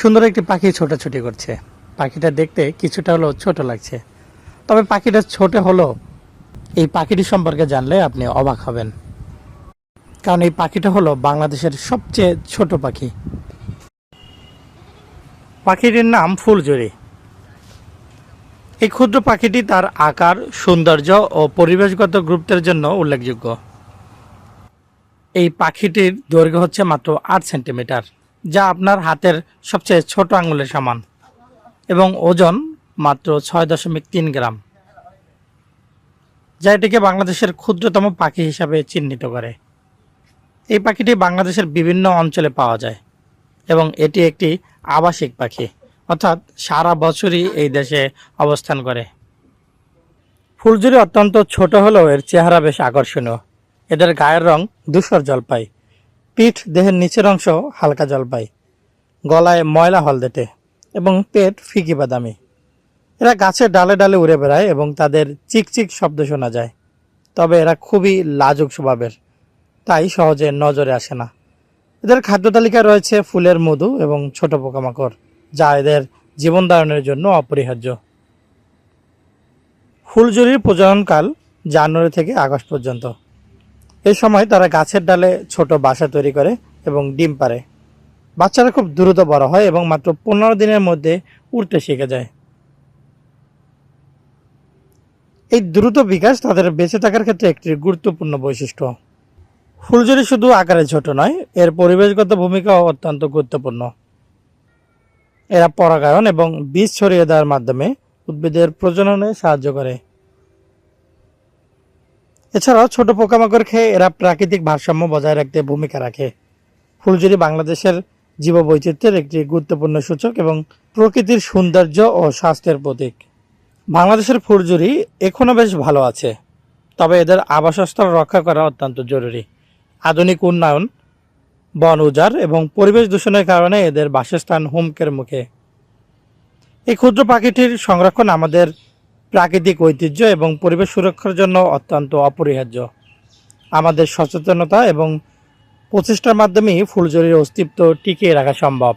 সুন্দর একটি পাখি ছোটাছুটি করছে। পাখিটা দেখতে কিছুটা হলেও ছোট লাগছে। তবে পাখিটা ছোট হলেও এই পাখিটি সম্পর্কে জানলে আপনি অবাক হবেন। কারণ এই পাখিটা হলো বাংলাদেশের সবচেয়ে ছোট পাখি। পাখিটির নাম ফুলজুরি এই ক্ষুদ্র পাখিটি তার আকার, সৌন্দর্য ও পরিবেশগত গুরুত্বের জন্য উল্লেখযোগ্য। এই পাখিটির দৈর্ঘ্য হচ্ছে মাত্র আট সেন্টিমিটার। যা আপনার হাতের সবচেয়ে ছোট আঙুলের সমান এবং ওজন মাত্র ছয় দশমিক তিন গ্রাম, যা এটিকে বাংলাদেশের ক্ষুদ্রতম পাখি হিসাবে চিহ্নিত করে। এই পাখিটি বাংলাদেশের বিভিন্ন অঞ্চলে পাওয়া যায় এবং এটি একটি আবাসিক পাখি, অর্থাৎ সারা বছরই এই দেশে অবস্থান করে। ফুলঝুরি অত্যন্ত ছোট হলেও এর চেহারা বেশ আকর্ষণীয়। এদের গায়ের রং ধূসর জলপাই পিঠ, দেহের নিচের অংশ হালকা জলপাই, গলায় ময়লা হলদেটে এবং পেট ফিকি বাদামি। এরা গাছের ডালে ডালে উড়ে বেড়ায় এবং তাদের চিকচিক শব্দ শোনা যায়। তবে এরা খুবই লাজুক স্বভাবের, তাই সহজে নজরে আসে না। এদের খাদ্য তালিকায় রয়েছে ফুলের মধু এবং ছোট পোকামাকড়, যা এদের জীবন ধারণের জন্য অপরিহার্য। ফুলজুরির প্রজননকাল জানুয়ারি থেকে আগস্ট পর্যন্ত। এই সময় তারা গাছের ডালে ছোট বাসা তৈরি করে এবং ডিম পারে বাচ্চারা খুব দ্রুত বড় হয় এবং মাত্র পনেরো দিনের মধ্যে উড়তে শিখে যায়। এই দ্রুত বিকাশ তাদের বেঁচে থাকার ক্ষেত্রে একটি গুরুত্বপূর্ণ বৈশিষ্ট্য। ফুলঝুরি শুধু আকারে ছোট নয়, এর পরিবেশগত ভূমিকাও অত্যন্ত গুরুত্বপূর্ণ। এরা পরাগায়ন এবং বীজ ছড়িয়ে দেওয়ার মাধ্যমে উদ্ভিদের প্রজননে সাহায্য করে। এছাড়াও ছোট পোকামাকড় খেয়ে এরা প্রাকৃতিক ভারসাম্য বজায় রাখতে ভূমিকা রাখে। ফুলঝুরি বাংলাদেশের জীববৈচিত্র্যের একটি গুরুত্বপূর্ণ সূচক এবং প্রকৃতির সৌন্দর্য ও স্বাস্থ্যের প্রতীক। বাংলাদেশের ফুলঝুরি এখনও বেশ ভালো আছে, তবে এদের আবাসস্থল রক্ষা করা অত্যন্ত জরুরি। আধুনিক উন্নয়ন, বন উজাড় এবং পরিবেশ দূষণের কারণে এদের বাসস্থান হুমকের মুখে। এই ক্ষুদ্র পাখিটির সংরক্ষণ আমাদের প্রাকৃতিক ঐতিহ্য এবং পরিবেশ সুরক্ষার জন্য অত্যন্ত অপরিহার্য। আমাদের সচেতনতা এবং প্রচেষ্টার মাধ্যমেই ফুলঝুরির অস্তিত্ব টিকিয়ে রাখা সম্ভব।